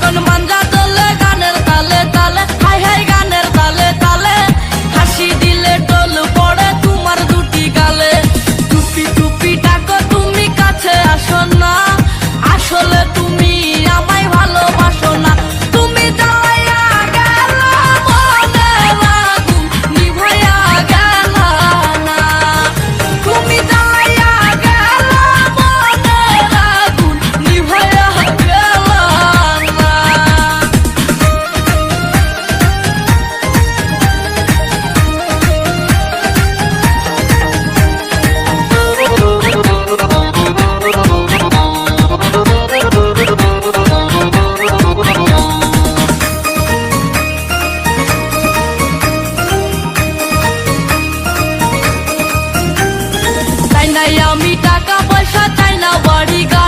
con un mandato. নাই আমি টাকা পয়সা চাই না বাড়ি গা